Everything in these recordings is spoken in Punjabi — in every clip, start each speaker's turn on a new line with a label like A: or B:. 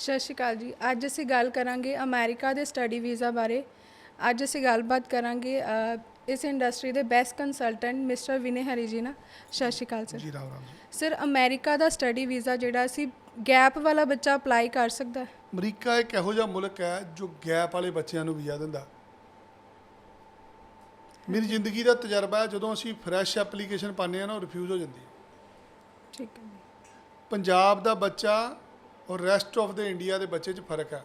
A: ਸਤਿ ਸ਼੍ਰੀ ਅਕਾਲ ਜੀ। ਅੱਜ ਅਸੀਂ ਗੱਲ ਕਰਾਂਗੇ ਅਮਰੀਕਾ ਦੇ ਸਟੱਡੀ ਵੀਜ਼ਾ ਬਾਰੇ। ਅੱਜ ਅਸੀਂ ਗੱਲਬਾਤ ਕਰਾਂਗੇ ਇਸ ਇੰਡਸਟਰੀ ਦੇ best consultant mister Vinay Hari ji ਨਾਲ। Sat Sri Akal
B: sir. Ji Ram Ram
A: sir America ਦਾ ਸਟੱਡੀ ਵੀਜ਼ਾ ਜਿਹੜਾ ਅਸੀਂ ਗੈਪ ਵਾਲਾ ਬੱਚਾ ਅਪਲਾਈ ਕਰ ਸਕਦਾ? ਹੈ
B: ਅਮਰੀਕਾ ਇੱਕ ਇਹੋ ਜਿਹਾ ਮੁਲਕ ਹੈ ਜੋ ਗੈਪ ਵਾਲੇ ਬੱਚਿਆਂ ਨੂੰ ਵੀਜ਼ਾ ਦਿੰਦਾ। ਮੇਰੀ ਜ਼ਿੰਦਗੀ ਦਾ ਤਜਰਬਾ ਹੈ ਜਦੋਂ ਅਸੀਂ ਫਰੈਸ਼ ਐਪਲੀਕੇਸ਼ਨ ਪਾਉਂਦੇ ਆ ਨਾ ਉਹ ਰਿਫਿਊਜ਼ ਹੋ ਜਾਂਦੀ ਹੈ।
A: ਠੀਕ ਹੈ
B: ਪੰਜਾਬ ਦਾ ਬੱਚਾ ਔਰ ਰੈਸਟ ਆਫ ਦਾ ਇੰਡੀਆ ਦੇ ਬੱਚੇ 'ਚ ਫ਼ਰਕ ਹੈ।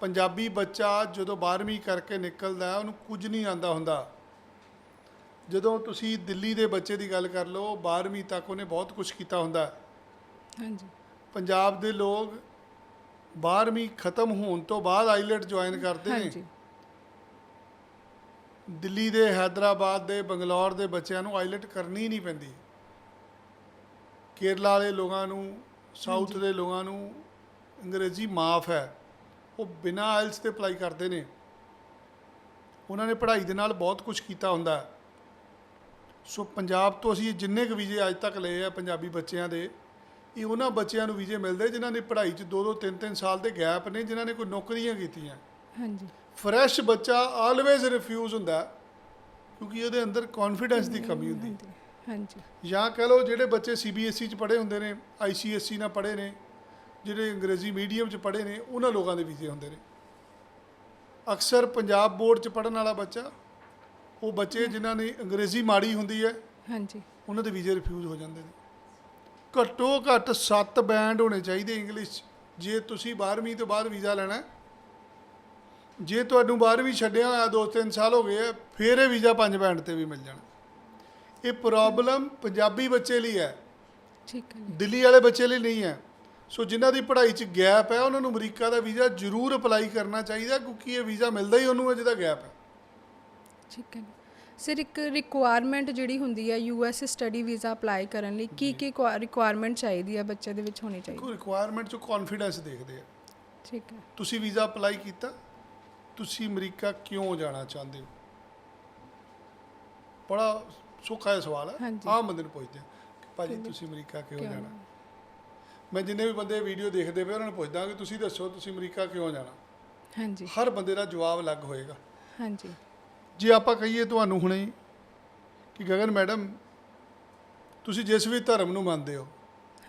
B: ਪੰਜਾਬੀ ਬੱਚਾ ਜਦੋਂ 12ਵੀਂ ਕਰਕੇ ਨਿਕਲਦਾ ਉਹਨੂੰ ਕੁਝ ਨਹੀਂ ਆਉਂਦਾ ਹੁੰਦਾ। ਜਦੋਂ ਤੁਸੀਂ ਦਿੱਲੀ ਦੇ ਬੱਚੇ ਦੀ ਗੱਲ ਕਰ ਲਓ 12ਵੀਂ ਤੱਕ ਉਹਨੇ ਬਹੁਤ ਕੁਝ ਕੀਤਾ ਹੁੰਦਾ
A: ਹਾਂਜੀ।
B: ਪੰਜਾਬ ਦੇ ਲੋਕ 12ਵੀਂ ਖਤਮ ਹੋਣ ਤੋਂ ਬਾਅਦ ਆਈਲੈਟ ਜੁਆਇਨ ਕਰਦੇ ਨੇ।
A: ਹਾਂਜੀ।
B: ਦਿੱਲੀ ਦੇ ਹైదరాబాద్ ਦੇ ਬੰਗਲੌਰ ਦੇ ਬੱਚਿਆਂ ਨੂੰ ਆਈਲੈਟ ਕਰਨੀ ਨਹੀਂ ਪੈਂਦੀ। ਕੇਰਲਾ ਵਾਲੇ ਲੋਕਾਂ ਨੂੰ ਸਾਊਥ ਦੇ ਲੋਕਾਂ ਨੂੰ ਅੰਗਰੇਜ਼ੀ ਮਾਫ ਹੈ। ਉਹ ਬਿਨਾਂ ਆਇਲਸ ਤੇ ਅਪਲਾਈ ਕਰਦੇ ਨੇ। ਉਹਨਾਂ ਨੇ ਪੜ੍ਹਾਈ ਦੇ ਨਾਲ ਬਹੁਤ ਕੁਝ ਕੀਤਾ ਹੁੰਦਾ ਸੋ ਪੰਜਾਬ ਤੋਂ ਅਸੀਂ ਜਿੰਨੇ ਕੁ ਵੀਜ਼ੇ ਅੱਜ ਤੱਕ ਲਏ ਆ ਪੰਜਾਬੀ ਬੱਚਿਆਂ ਦੇ ਇਹ ਉਹਨਾਂ ਬੱਚਿਆਂ ਨੂੰ ਵੀਜ਼ੇ ਮਿਲਦੇ ਜਿਨ੍ਹਾਂ ਨੇ ਪੜ੍ਹਾਈ 'ਚ 2-2 3-3 ਸਾਲ ਦੇ ਗੈਪ ਨੇ ਜਿਨ੍ਹਾਂ ਨੇ ਕੋਈ ਨੌਕਰੀਆਂ ਕੀਤੀਆਂ।
A: ਹਾਂਜੀ।
B: ਫਰੈਸ਼ ਬੱਚਾ ਆਲਵੇਜ਼ ਰਿਫਿਊਜ਼ ਹੁੰਦਾ ਕਿਉਂਕਿ ਉਹਦੇ ਅੰਦਰ ਕੌਨਫੀਡੈਂਸ ਦੀ ਕਮੀ ਹੁੰਦੀ
A: ਹਾਂਜੀ।
B: ਜਾਂ ਕਹ ਲਓ ਜਿਹੜੇ ਬੱਚੇ ਸੀਬੀਐਸਈ ਚ ਪੜ੍ਹੇ ਹੁੰਦੇ ਨੇ ਆਈਸੀਐਸਈ ਨਾਲ ਪੜ੍ਹੇ ਨੇ ਜਿਹੜੇ ਅੰਗਰੇਜ਼ੀ ਮੀਡੀਅਮ ਚ ਪੜ੍ਹੇ ਨੇ ਉਹਨਾਂ ਲੋਕਾਂ ਦੇ ਵੀਜ਼ੇ ਹੁੰਦੇ ਨੇ। ਅਕਸਰ ਪੰਜਾਬ ਬੋਰਡ ਚ ਪੜ੍ਹਨ ਵਾਲਾ ਬੱਚਾ ਉਹ ਬੱਚੇ ਜਿਨ੍ਹਾਂ ਨੇ ਅੰਗਰੇਜ਼ੀ ਮਾੜੀ ਹੁੰਦੀ ਹੈ
A: ਹਾਂਜੀ।
B: ਉਹਨਾਂ ਦੇ ਵੀਜ਼ੇ ਰਿਫਿਊਜ਼ ਹੋ ਜਾਂਦੇ ਨੇ। ਘੱਟੋ ਘੱਟ 7 ਬੈਂਡ ਹੋਣੇ ਚਾਹੀਦੇ ਇੰਗਲਿਸ਼ 'ਚ ਜੇ ਤੁਸੀਂ 12ਵੀਂ ਤੋਂ ਬਾਅਦ ਵੀਜ਼ਾ ਲੈਣਾ। ਜੇ ਤੁਹਾਨੂੰ 12ਵੀਂ ਛੱਡਿਆ ਹੋਇਆ 2-3 ਸਾਲ ਹੋ ਗਏ ਆ ਫਿਰ ਇਹ ਵੀਜ਼ਾ 5 ਬੈਂਡ ਤੇ ਵੀ ਮਿਲ ਜਾਣਾ। ਇਹ ਪ੍ਰੋਬਲਮ ਪੰਜਾਬੀ ਬੱਚੇ ਲਈ ਹੈ।
A: ਠੀਕ ਹੈ
B: ਦਿੱਲੀ ਵਾਲੇ ਬੱਚੇ ਲਈ ਨਹੀਂ ਹੈ। ਸੋ ਜਿਨ੍ਹਾਂ ਦੀ ਪੜ੍ਹਾਈ 'ਚ ਗੈਪ ਹੈ ਉਹਨਾਂ ਨੂੰ ਅਮਰੀਕਾ ਦਾ ਵੀਜ਼ਾ ਜ਼ਰੂਰ ਅਪਲਾਈ ਕਰਨਾ ਚਾਹੀਦਾ ਕਿਉਂਕਿ ਇਹ ਵੀਜ਼ਾ ਮਿਲਦਾ ਹੀ ਉਹਨੂੰ ਹੈ ਜਿਹਦਾ ਗੈਪ ਹੈ।
A: ਠੀਕ ਹੈ ਸਰ ਇੱਕ ਰਿਕੁਆਇਰਮੈਂਟ ਜਿਹੜੀ ਹੁੰਦੀ ਹੈ ਯੂਐਸ ਸਟੱਡੀ ਵੀਜ਼ਾ ਅਪਲਾਈ ਕਰਨ ਲਈ ਕੀ ਕੀ ਰਿਕੁਆਇਰਮੈਂਟ ਚਾਹੀਦੀ ਹੈ ਬੱਚੇ ਦੇ ਵਿੱਚ ਹੋਣੀ ਚਾਹੀਦੀ?
B: ਕੋਈ ਰਿਕੁਆਇਰਮੈਂਟ 'ਚ ਕੌਨਫੀਡੈਂਸ ਦੇਖਦੇ ਆ।
A: ਠੀਕ ਹੈ।
B: ਤੁਸੀਂ ਵੀਜ਼ਾ ਅਪਲਾਈ ਕੀਤਾ ਤੁਸੀਂ ਅਮਰੀਕਾ ਕਿਉਂ ਜਾਣਾ ਚਾਹੁੰਦੇ ਹੋ? ਬੜਾ ਸੌਖਾ ਜਿਹਾ ਸਵਾਲ ਹੈ।
A: ਹਾਂਜੀ।
B: ਆਮ ਬੰਦੇ ਨੂੰ ਪੁੱਛਦੇ ਆ ਕਿ ਭਾਜੀ ਤੁਸੀਂ ਅਮਰੀਕਾ ਕਿਉਂ
A: ਕਿਉਂ?
B: ਜਾਣਾ? ਮੈਂ ਜਿੰਨੇ ਵੀ ਬੰਦੇ ਵੀਡੀਓ ਦੇਖਦੇ ਪਏ ਉਹਨਾਂ ਨੂੰ ਪੁੱਛਦਾ ਕਿ ਤੁਸੀਂ ਦੱਸੋ ਤੁਸੀਂ ਅਮਰੀਕਾ ਕਿਉਂ ਜਾਣਾ?
A: ਹਾਂਜੀ।
B: ਹਰ ਬੰਦੇ ਦਾ ਜਵਾਬ ਅਲੱਗ ਹੋਏਗਾ।
A: ਹਾਂਜੀ।
B: ਜੇ ਆਪਾਂ ਕਹੀਏ ਤੁਹਾਨੂੰ ਹੁਣੇ ਹੀ ਕਿ ਗਗਨ ਮੈਡਮ ਤੁਸੀਂ ਜਿਸ ਵੀ ਧਰਮ ਨੂੰ ਮੰਨਦੇ ਹੋ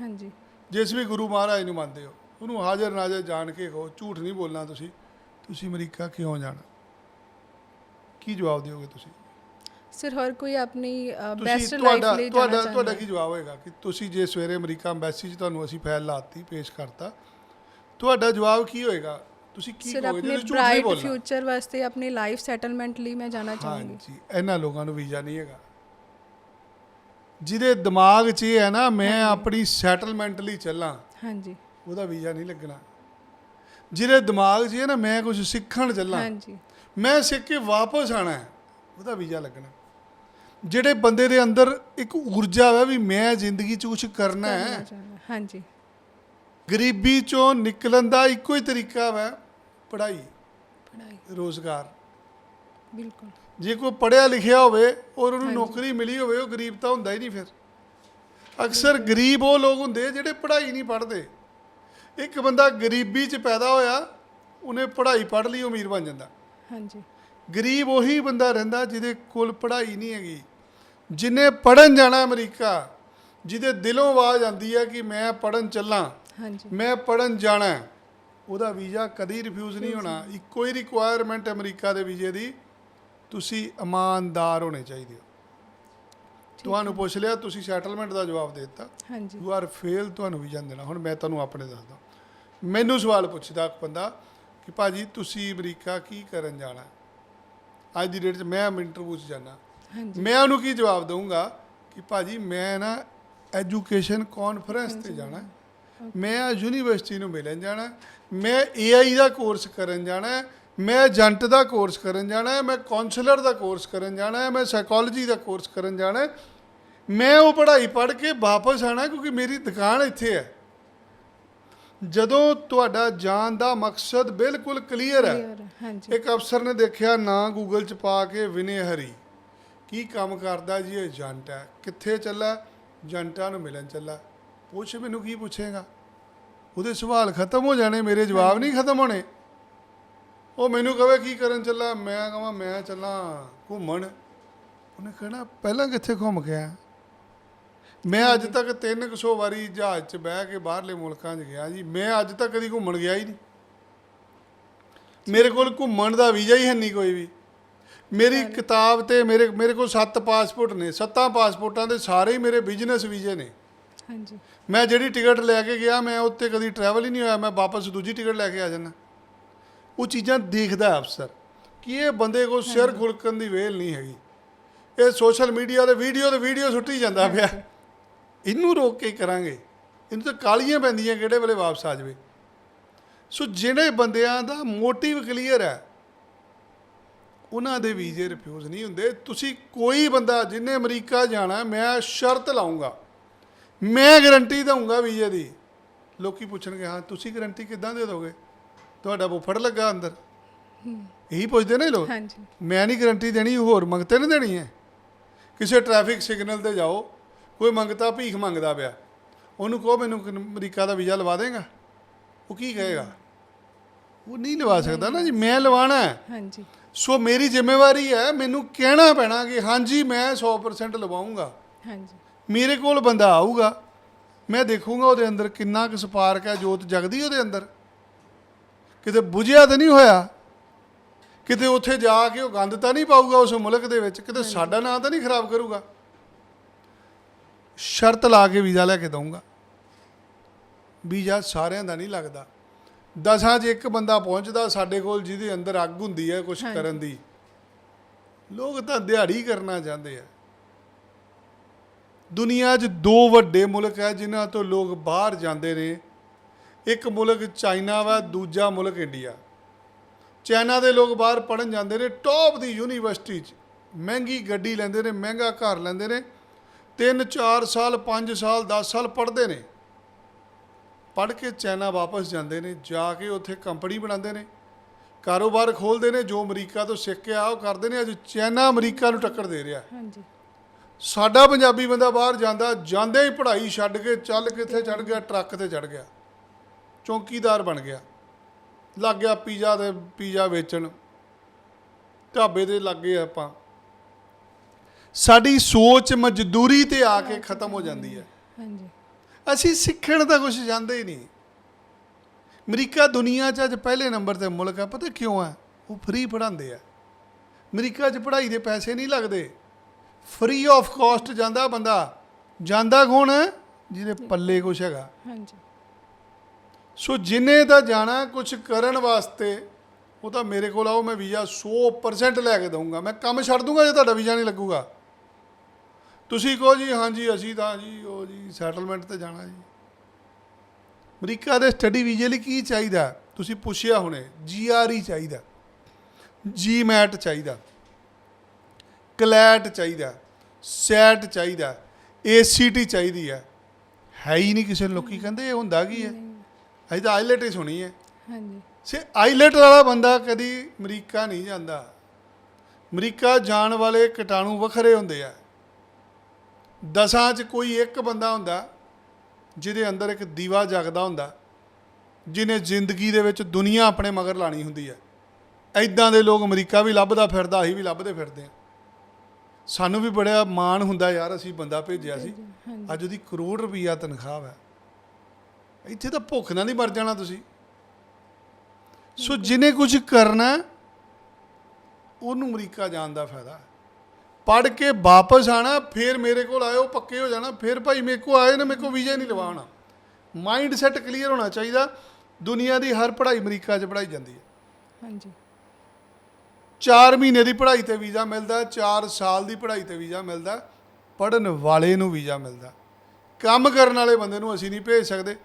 A: ਹਾਂਜੀ।
B: ਜਿਸ ਵੀ ਗੁਰੂ ਮਹਾਰਾਜ ਨੂੰ ਮੰਨਦੇ ਹੋ ਉਹਨੂੰ ਹਾਜ਼ਰ ਨਾਜ਼ਰ ਜਾਣ ਕੇ ਕਹੋ ਝੂਠ ਨਹੀਂ ਬੋਲਣਾ ਤੁਸੀਂ ਤੁਸੀਂ ਅਮਰੀਕਾ ਕਿਉਂ ਜਾਣਾ? ਕੀ ਜਵਾਬ ਦਿਓਗੇ ਤੁਸੀਂ?
A: ਸਰ ਹਰ ਕੋਈ ਆਪਣੀ ਬੈਸਟ ਲਾਈਫ ਲਈ ਜਾਣਾ
B: ਤੁਹਾਡਾ
A: ਚਾਹੁੰਦਾ
B: ਤੁਹਾਡਾ
A: ਹੈ
B: ਕੀ ਜਵਾਬ ਹੋਏਗਾ ਕਿ ਤੁਸੀਂ ਜੇ ਸਵੇਰੇ ਅਮਰੀਕਾ ਐਮਬੈਸੀ 'ਚ ਤੁਹਾਨੂੰ ਅਸੀਂ ਫਾਈਲ ਲਾਤੀ ਪੇਸ਼ ਕਰਤਾ ਤੁਹਾਡਾ ਜਵਾਬ ਕੀ ਹੋਏਗਾ? ਤੁਸੀਂ ਕੀ
A: ਸਰ
B: ਕਹੋਗੇ?
A: ਆਪਣੇ
B: ਝੂਠ ਨਹੀਂ
A: ਬ੍ਰਾਈਟ ਫਿਊਚਰ ਵਾਸਤੇ ਆਪਣੀ ਲਾਈਫ ਸੈਟਲਮੈਂਟ ਲਈ ਮੈਂ ਜਾਣਾ ਚਾਹਾਂਗੀ।
B: ਹਾਂਜੀ ਇਹਨਾਂ ਲੋਕਾਂ ਨੂੰ ਵੀਜ਼ਾ ਨਹੀਂ ਹੈਗਾ। ਜਿਹਦੇ ਦਿਮਾਗ 'ਚ ਇਹ ਹੈ ਨਾ ਮੈਂ ਆਪਣੀ ਸੈਟਲਮੈਂਟ ਲਈ ਚੱਲਾਂ
A: ਹਾਂਜੀ।
B: ਉਹਦਾ ਵੀਜ਼ਾ ਨਹੀਂ ਲੱਗਣਾ। ਜਿਹਦੇ ਦਿਮਾਗ 'ਚ ਇਹ ਨਾ ਮੈਂ ਕੁਝ ਸਿੱਖਣ ਚੱਲਾਂ
A: ਹਾਂਜੀ।
B: ਮੈਂ ਸਿੱਖ ਕੇ ਵਾਪਸ ਆਣਾ ਹੈ ਉਹਦਾ ਵੀਜ਼ਾ ਲੱਗਣਾ। ਜਿਹੜੇ ਬੰਦੇ ਦੇ ਅੰਦਰ ਇੱਕ ਊਰਜਾ ਹੈ ਵੀ ਮੈਂ ਜ਼ਿੰਦਗੀ 'ਚ ਕੁਝ ਕਰਨਾ ਹੈ।
A: ਹਾਂਜੀ।
B: ਗਰੀਬੀ 'ਚੋਂ ਨਿਕਲਣ ਦਾ ਇੱਕੋ ਹੀ ਤਰੀਕਾ ਹੈ ਪੜ੍ਹਾਈ।
A: ਪੜ੍ਹਾਈ।
B: ਰੋਜ਼ਗਾਰ।
A: ਬਿਲਕੁਲ।
B: ਜੇ ਕੋਈ ਪੜ੍ਹਿਆ ਲਿਖਿਆ ਹੋਵੇ ਔਰ ਉਹਨੂੰ। ਨੌਕਰੀ ਮਿਲੀ ਹੋਵੇ ਉਹ ਗਰੀਬ ਤਾਂ ਹੁੰਦਾ ਹੀ ਨਹੀਂ ਫਿਰ। ਅਕਸਰ ਗਰੀਬ ਉਹ ਲੋਕ ਹੁੰਦੇ ਜਿਹੜੇ ਪੜ੍ਹਾਈ ਨਹੀਂ ਪੜ੍ਹਦੇ। ਇੱਕ ਬੰਦਾ ਗਰੀਬੀ 'ਚ ਪੈਦਾ ਹੋਇਆ ਉਹਨੇ ਪੜ੍ਹਾਈ ਪੜ੍ਹ ਲਈ ਉਹ ਅਮੀਰ ਬਣ ਜਾਂਦਾ।
A: ਹਾਂਜੀ।
B: ਗਰੀਬ ਉਹੀ ਬੰਦਾ ਰਹਿੰਦਾ ਜਿਹਦੇ ਕੋਲ ਪੜ੍ਹਾਈ ਨਹੀਂ ਹੈਗੀ। ਜਿਨੇ ਪੜਨ ਜਾਣਾ ਅਮਰੀਕਾ ਜਿਹਦੇ ਦਿਲੋਂ ਆਵਾਜ਼ ਆਉਂਦੀ ਹੈ ਕਿ ਮੈਂ ਪੜਨ ਚੱਲਾਂ
A: ਹਾਂਜੀ।
B: ਮੈਂ ਪੜਨ ਜਾਣਾ ਉਹਦਾ ਵੀਜ਼ਾ ਕਦੀ ਰਿਫਿਊਜ਼ ਨਹੀਂ ਹੋਣਾ। ਇੱਕੋ ਹੀ ਰਿਕੁਆਇਰਮੈਂਟ ਅਮਰੀਕਾ ਦੇ ਵੀਜ਼ੇ ਦੀ ਤੁਸੀਂ ਇਮਾਨਦਾਰ ਹੋਣੇ ਚਾਹੀਦੇ ਹੋ। ਤੁਹਾਨੂੰ ਪੁੱਛ ਲਿਆ ਤੁਸੀਂ ਸੈਟਲਮੈਂਟ ਦਾ ਜਵਾਬ ਦੇ ਦਿੱਤਾ।
A: ਹਾਂਜੀ।
B: ਯੂ ਆਰ ਫੇਲ ਤੁਹਾਨੂੰ ਵੀਜ਼ਾ ਦੇਣਾ। ਹੁਣ ਮੈਂ ਤੁਹਾਨੂੰ ਆਪਣੇ ਦੱਸਦਾ ਮੈਨੂੰ ਸਵਾਲ ਪੁੱਛਦਾ ਇੱਕ ਬੰਦਾ ਕਿ ਭਾਜੀ ਤੁਸੀਂ ਅਮਰੀਕਾ ਕੀ ਕਰਨ ਜਾਣਾ? ਅੱਜ ਦੀ ਡੇਟ 'ਚ ਮੈਂ ਇੰਟਰਵਿਊ 'ਚ ਜਾਣਾ
A: ਹਾਂਜੀ
B: ਮੈਂ ਉਹਨੂੰ ਕੀ ਜਵਾਬ ਦਊਂਗਾ ਕਿ ਭਾਜੀ ਮੈਂ ਨਾ ਐਜੂਕੇਸ਼ਨ ਕਾਨਫਰੰਸ ਤੇ ਜਾਣਾ। ਮੈਂ ਯੂਨੀਵਰਸਿਟੀ ਨੂੰ ਮਿਲਣ ਜਾਣਾ। ਮੈਂ AI ਦਾ ਕੋਰਸ ਕਰਨ ਜਾਣਾ। ਮੈਂ ਏਜੰਟ ਦਾ ਕੋਰਸ ਕਰਨ ਜਾਣਾ। ਮੈਂ ਕਾਉਂਸਲਰ ਦਾ ਕੋਰਸ ਕਰਨ ਜਾਣਾ ਮੈਂ ਸਾਈਕੋਲੋਜੀ ਦਾ ਕੋਰਸ ਕਰਨ ਜਾਣਾ। ਮੈਂ ਉਹ ਪੜ੍ਹਾਈ ਪੜ੍ਹ ਕੇ ਵਾਪਸ ਆਣਾ ਕਿਉਂਕਿ ਮੇਰੀ ਦੁਕਾਨ ਇੱਥੇ ਹੈ ਜਦੋਂ ਤੁਹਾਡਾ ਜਾਣ ਦਾ ਮਕਸਦ ਬਿਲਕੁਲ ਕਲੀਅਰ ਹੈ
A: ਹਾਂਜੀ।
B: ਇੱਕ ਅਫਸਰ ਨੇ ਦੇਖਿਆ ਨਾਂ ਗੂਗਲ 'ਚ ਪਾ ਕੇ ਵਿਨੇ ਹਰੀ। ਕੀ ਕੰਮ ਕਰਦਾ ਜੀ ਇਹ ਏਜੰਟ ਹੈ? ਕਿੱਥੇ ਚੱਲਾ? ਏਜੰਟਾਂ ਨੂੰ ਮਿਲਣ ਚੱਲਾ। ਪੁੱਛ ਮੈਨੂੰ ਕੀ ਪੁੱਛੇਗਾ? ਉਹਦੇ ਸਵਾਲ ਖਤਮ ਹੋ ਜਾਣੇ ਮੇਰੇ ਜਵਾਬ ਨਹੀਂ ਖਤਮ ਹੋਣੇ। ਉਹ ਮੈਨੂੰ ਕਹੇ ਕੀ ਕਰਨ ਚੱਲਾ? ਮੈਂ ਕਹਾਂ ਮੈਂ ਚੱਲਾਂ ਘੁੰਮਣ। ਉਹਨੇ ਕਹਿਣਾ ਪਹਿਲਾਂ ਕਿੱਥੇ ਘੁੰਮ ਕੇ ਆਇਆ? ਮੈਂ ਅੱਜ ਤੱਕ 300 ਵਾਰੀ ਜਹਾਜ਼ 'ਚ ਬਹਿ ਕੇ ਬਾਹਰਲੇ ਮੁਲਕਾਂ 'ਚ ਗਿਆ ਜੀ। ਮੈਂ ਅੱਜ ਤੱਕ ਕਦੀ ਘੁੰਮਣ ਗਿਆ ਹੀ ਨਹੀਂ। ਮੇਰੇ ਕੋਲ ਘੁੰਮਣ ਦਾ ਵੀਜ਼ਾ ਹੀ ਹੈ ਨਹੀਂ ਕੋਈ ਵੀ। ਮੇਰੀ ਕਿਤਾਬ ਤੇ ਮੇਰੇ ਮੇਰੇ ਕੋਲ ਸੱਤ ਪਾਸਪੋਰਟ ਨੇ। ਸੱਤਾਂ ਪਾਸਪੋਰਟਾਂ ਦੇ ਸਾਰੇ ਹੀ ਮੇਰੇ ਬਿਜ਼ਨਸ ਵੀਜ਼ੇ ਨੇ।
A: ਹਾਂਜੀ।
B: ਮੈਂ ਜਿਹੜੀ ਟਿਕਟ ਲੈ ਕੇ ਗਿਆ ਮੈਂ ਉੱਤੇ ਕਦੀ ਟਰੈਵਲ ਹੀ ਨਹੀਂ ਹੋਇਆ ਮੈਂ ਵਾਪਸ ਦੂਜੀ ਟਿਕਟ ਲੈ ਕੇ ਆ ਜਾਣਾ ਉਹ ਚੀਜ਼ਾਂ ਦੇਖਦਾ ਅਫਸਰ। ਕਿ ਇਹ ਬੰਦੇ ਕੋਲ ਸਿਰ ਖੁਲਕਣ ਦੀ ਵੇਲ ਨਹੀਂ ਹੈਗੀ। ਇਹ ਸੋਸ਼ਲ ਮੀਡੀਆ ਤੇ ਵੀਡੀਓ ਤੇ ਵੀਡੀਓ ਸੁੱਟੀ ਜਾਂਦਾ ਪਿਆ। ਇਹਨੂੰ ਰੋਕ ਕੇ ਕਰਾਂਗੇ। ਇਹਨੂੰ ਤਾਂ ਕਾਲੀਆਂ ਪੈਂਦੀਆਂ ਕਿਹੜੇ ਵੇਲੇ ਵਾਪਸ ਆ ਜਾਵੇ। ਸੋ ਜਿਹੜੇ ਬੰਦਿਆਂ ਦਾ ਮੋਟਿਵ ਕਲੀਅਰ ਹੈ ਉਹਨਾਂ ਦੇ ਵੀਜ਼ੇ ਰਿਫਿਊਜ਼ ਨਹੀਂ ਹੁੰਦੇ। ਤੁਸੀਂ ਕੋਈ ਬੰਦਾ ਜਿਹਨੇ ਅਮਰੀਕਾ ਜਾਣਾ ਮੈਂ ਸ਼ਰਤ ਲਾਉਂਗਾ ਮੈਂ ਗਾਰੰਟੀ ਦਊਂਗਾ ਵੀਜ਼ੇ ਦੀ। ਲੋਕੀ ਪੁੱਛਣਗੇ ਹਾਂ ਤੁਸੀਂ ਗਾਰੰਟੀ ਕਿੱਦਾਂ ਦੇ ਦੋਗੇ? ਤੁਹਾਡਾ ਬੁੱਫੜ ਲੱਗਾ ਅੰਦਰ। ਇਹੀ ਪੁੱਛਦੇ ਨੇ ਲੋਕ।
A: ਹਾਂਜੀ।
B: ਮੈਂ ਨਹੀਂ ਗਾਰੰਟੀ ਦੇਣੀ ਹੋਰ ਮੰਗਤੇ ਨਹੀਂ ਦੇਣੀ ਹੈ। ਕਿਸੇ ਟ੍ਰੈਫਿਕ ਸਿਗਨਲ ਤੇ ਜਾਓ। ਕੋਈ ਮੰਗਤਾ ਭੀਖ ਮੰਗਦਾ ਪਿਆ। ਉਹਨੂੰ ਕਹੋ ਮੈਨੂੰ ਅਮਰੀਕਾ ਦਾ ਵੀਜ਼ਾ ਲਵਾ ਦੇਗਾ? ਉਹ ਕੀ ਕਹੇਗਾ? ਉਹ ਨਹੀਂ ਲਵਾ ਸਕਦਾ ਨਾ ਜੀ ਮੈਂ ਲਵਾਣਾ ਹੈ।
A: ਹਾਂਜੀ।
B: ਸੋ ਮੇਰੀ ਜ਼ਿੰਮੇਵਾਰੀ ਹੈ ਮੈਨੂੰ ਕਹਿਣਾ ਪੈਣਾ ਕਿ ਹਾਂਜੀ ਮੈਂ 100% ਲਵਾਉਂਗਾ
A: ਹਾਂਜੀ।
B: ਮੇਰੇ ਕੋਲ ਬੰਦਾ ਆਊਗਾ ਮੈਂ ਦੇਖੂੰਗਾ ਉਹਦੇ ਅੰਦਰ ਕਿੰਨਾ ਕੁ ਸਪਾਰਕ ਹੈ ਜੋਤ ਜਗਦੀ ਉਹਦੇ ਅੰਦਰ। ਕਿਤੇ ਬੁਝਿਆ ਤਾਂ ਨਹੀਂ ਹੋਇਆ। ਕਿਤੇ ਉੱਥੇ ਜਾ ਕੇ ਉਹ ਗੰਦ ਤਾਂ ਨਹੀਂ ਪਾਊਗਾ ਉਸ ਮੁਲਕ ਦੇ ਵਿੱਚ ਕਿਤੇ ਸਾਡਾ ਨਾਂ ਤਾਂ ਨਹੀਂ ਖਰਾਬ ਕਰੂਗਾ। ਸ਼ਰਤ ਲਾ ਕੇ ਵੀਜ਼ਾ ਲੈ ਕੇ ਦਊਂਗਾ। ਵੀਜ਼ਾ ਸਾਰਿਆਂ ਦਾ ਨਹੀਂ ਲੱਗਦਾ। ਦਸਾਂ 'ਚ ਇੱਕ ਬੰਦਾ ਪਹੁੰਚਦਾ ਸਾਡੇ ਕੋਲ ਜਿਹਦੇ ਅੰਦਰ ਅੱਗ ਹੁੰਦੀ ਹੈ ਕੁਝ। ਕਰਨ ਦੀ। ਲੋਕ ਤਾਂ ਦਿਹਾੜੀ ਕਰਨਾ ਚਾਹੁੰਦੇ ਆ। ਦੁਨੀਆ 'ਚ ਦੋ ਵੱਡੇ ਮੁਲਕ ਹੈ ਜਿਨ੍ਹਾਂ ਤੋਂ ਲੋਕ ਬਾਹਰ ਜਾਂਦੇ ਨੇ। ਇੱਕ ਮੁਲਕ ਚਾਈਨਾ ਵਾ ਦੂਜਾ ਮੁਲਕ ਇੰਡੀਆ। ਚਾਈਨਾ ਦੇ ਲੋਕ ਬਾਹਰ ਪੜਨ ਜਾਂਦੇ ਨੇ ਟੌਪ ਦੀ ਯੂਨੀਵਰਸਿਟੀ 'ਚ। ਮਹਿੰਗੀ ਗੱਡੀ ਲੈਂਦੇ ਨੇ ਮਹਿੰਗਾ ਘਰ ਲੈਂਦੇ ਨੇ। 3 4 ਸਾਲ 5 ਸਾਲ 10 ਸਾਲ ਪੜ੍ਹਦੇ ਨੇ। ਪੜ੍ਹ ਕੇ ਚਾਈਨਾ ਵਾਪਸ ਜਾਂਦੇ ਨੇ ਜਾ ਕੇ ਉੱਥੇ ਕੰਪਨੀ ਬਣਾਉਂਦੇ ਨੇ। ਕਾਰੋਬਾਰ ਖੋਲਦੇ ਨੇ ਜੋ ਅਮਰੀਕਾ ਤੋਂ ਸਿੱਖ ਕੇ ਆ ਉਹ ਕਰਦੇ ਨੇ ਅੱਜ ਚਾਈਨਾ ਅਮਰੀਕਾ ਨੂੰ ਟੱਕਰ ਦੇ ਰਿਹਾ।
A: ਹਾਂਜੀ।
B: ਸਾਡਾ ਪੰਜਾਬੀ ਬੰਦਾ ਬਾਹਰ ਜਾਂਦਾ ਜਾਂਦੇ ਹੀ ਪੜ੍ਹਾਈ ਛੱਡ ਕੇ ਚੱਲ ਕਿੱਥੇ ਚੜ ਗਿਆ ਟਰੱਕ ਤੇ ਚੜ ਗਿਆ। ਚੌਕੀਦਾਰ ਬਣ ਗਿਆ। ਲੱਗ ਗਿਆ ਪੀਜ਼ਾ ਤੇ ਪੀਜ਼ਾ ਵੇਚਣ। ਢਾਬੇ ਤੇ ਲੱਗ ਆਪਾਂ। ਸਾਡੀ ਸੋਚ ਮਜ਼ਦੂਰੀ ਤੇ ਆ ਕੇ ਖਤਮ ਹੋ ਜਾਂਦੀ ਹੈ।
A: ਹਾਂਜੀ।
B: ਅਸੀਂ ਸਿੱਖਣ ਦਾ ਕੁਝ ਜਾਂਦੇ ਹੀ ਨਹੀਂ। ਅਮਰੀਕਾ ਦੁਨੀਆ 'ਚ ਅੱਜ ਪਹਿਲੇ ਨੰਬਰ ਤੇ ਮੁਲਕ ਹੈ ਪਤਾ ਕਿਉਂ ਹੈ ਉਹ ਫ੍ਰੀ ਪੜ੍ਹਾਉਂਦੇ ਆ। ਅਮਰੀਕਾ 'ਚ ਪੜ੍ਹਾਈ ਦੇ ਪੈਸੇ ਨਹੀਂ ਲੱਗਦੇ। ਫ੍ਰੀ ਆਫ ਕਾਸਟ ਜਾਂਦਾ ਬੰਦਾ। ਜਾਂਦਾ ਕੌਣ? ਹੈ ਜਿਹਦੇ ਪੱਲੇ ਕੁਛ ਹੈਗਾ।
A: ਹਾਂਜੀ।
B: ਸੋ ਜਿਨੇ ਤਾਂ ਜਾਣਾ ਕੁਝ ਕਰਨ ਵਾਸਤੇ ਉਹ ਤਾਂ ਮੇਰੇ ਕੋਲ ਆਓ ਮੈਂ ਵੀਜ਼ਾ 100% ਲੈ ਕੇ ਦਊਂਗਾ। ਮੈਂ ਕੰਮ ਛੱਡ ਦੂੰਗਾ ਜੇ ਤੁਹਾਡਾ ਵੀਜ਼ਾ ਨਹੀਂ ਲੱਗੂਗਾ। ਤੁਸੀਂ ਕਹੋ ਜੀ ਹਾਂਜੀ ਅਸੀਂ ਤਾਂ ਜੀ ਉਹ ਜੀ ਸੈਟਲਮੈਂਟ ਤੇ ਜਾਣਾ ਜੀ। ਅਮਰੀਕਾ ਦੇ ਸਟੱਡੀ ਵੀਜ਼ੇ ਲਈ ਕੀ ਚਾਹੀਦਾ? ਤੁਸੀਂ ਪੁੱਛਿਆ ਹੁਣੇ ਜੀਆਰਈ ਚਾਹੀਦਾ ਜੀਮੈਟ ਚਾਹੀਦਾ ਕਲੈਟ ਚਾਹੀਦਾ ਸੈਟ ਚਾਹੀਦਾ ਏਸੀਟੀ ਚਾਹੀਦੀ ਹੈ ਹੈ ਹੀ ਨਹੀਂ ਕਿਸੇ ਲੋਕੀ ਕਹਿੰਦੇ ਇਹ ਹੁੰਦਾ ਕੀ ਹੈ ਅਸੀਂ ਤਾਂ ਆਈਲੈਟ ਹੀ ਸੁਣੀ ਹੈ
A: ਹਾਂਜੀ।
B: ਸੇ ਆਈਲੈਟ ਵਾਲਾ ਬੰਦਾ ਕਦੀ ਅਮਰੀਕਾ ਨਹੀਂ ਜਾਂਦਾ। ਅਮਰੀਕਾ ਜਾਣ ਵਾਲੇ ਕੀਟਾਣੂ ਵੱਖਰੇ ਹੁੰਦੇ ਆ। ਦਸਾਂ 'ਚ ਕੋਈ ਇੱਕ ਬੰਦਾ ਹੁੰਦਾ ਜਿਹਦੇ ਅੰਦਰ ਇੱਕ ਦੀਵਾ ਜਗਦਾ ਹੁੰਦਾ ਜਿਹਨੇ ਜ਼ਿੰਦਗੀ ਦੇ ਵਿੱਚ ਦੁਨੀਆ ਆਪਣੇ ਮਗਰ ਲਾਣੀ ਹੁੰਦੀ ਹੈ। ਐਦਾਂ ਦੇ ਲੋਕ ਅਮਰੀਕਾ ਵੀ ਲੱਭਦਾ ਫਿਰਦਾ ਅਸੀਂ ਵੀ ਲੱਭਦੇ ਫਿਰਦੇ ਆ ਸਾਨੂੰ ਵੀ ਬੜਾ ਮਾਣ ਹੁੰਦਾ ਯਾਰ ਅਸੀਂ ਬੰਦਾ ਭੇਜਿਆ ਸੀ। ਅੱਜ ਉਹਦੀ ਕਰੋੜ ਰੁਪਈਆ ਤਨਖਾਹ ਹੈ। ਇੱਥੇ ਤਾਂ ਭੁੱਖ ਨਾਲ ਹੀ ਮਰ ਜਾਣਾ ਤੁਸੀਂ। ਸੋ ਜਿਹਨੇ ਕੁਝ ਕਰਨਾ ਹੈ, ਉਹਨੂੰ ਅਮਰੀਕਾ ਜਾਣ ਦਾ ਫਾਇਦਾ ਹੈ। ਪੜ ਕੇ ਵਾਪਸ ਆਣਾ ਫਿਰ ਮੇਰੇ ਕੋਲ ਆਇਓ ਪੱਕੇ ਹੋ ਜਾਣਾ ਫਿਰ ਭਾਈ ਮੇਰੇ ਕੋਲ ਆਏ ਨਾ ਮੇਰੇ ਕੋਲ ਵੀਜ਼ਾ ਨਹੀਂ ਲਵਾਉਣਾ। ਮਾਈਂਡ ਸੈਟ ਕਲੀਅਰ ਹੋਣਾ ਚਾਹੀਦਾ। ਦੁਨੀਆ ਦੀ ਹਰ ਪੜ੍ਹਾਈ ਅਮਰੀਕਾ 'ਚ ਪੜ੍ਹਾਈ ਜਾਂਦੀ ਹੈ।
A: ਹਾਂਜੀ।
B: 4 ਮਹੀਨੇ ਦੀ ਪੜ੍ਹਾਈ ਤੇ ਵੀਜ਼ਾ ਮਿਲਦਾ 4 ਸਾਲ ਦੀ ਪੜ੍ਹਾਈ ਤੇ ਵੀਜ਼ਾ ਮਿਲਦਾ ਪੜਨ ਵਾਲੇ ਨੂੰ ਵੀਜ਼ਾ ਮਿਲਦਾ। ਕੰਮ ਕਰਨ ਵਾਲੇ ਬੰਦੇ ਨੂੰ ਅਸੀਂ ਨਹੀਂ ਭੇਜ ਸਕਦੇ।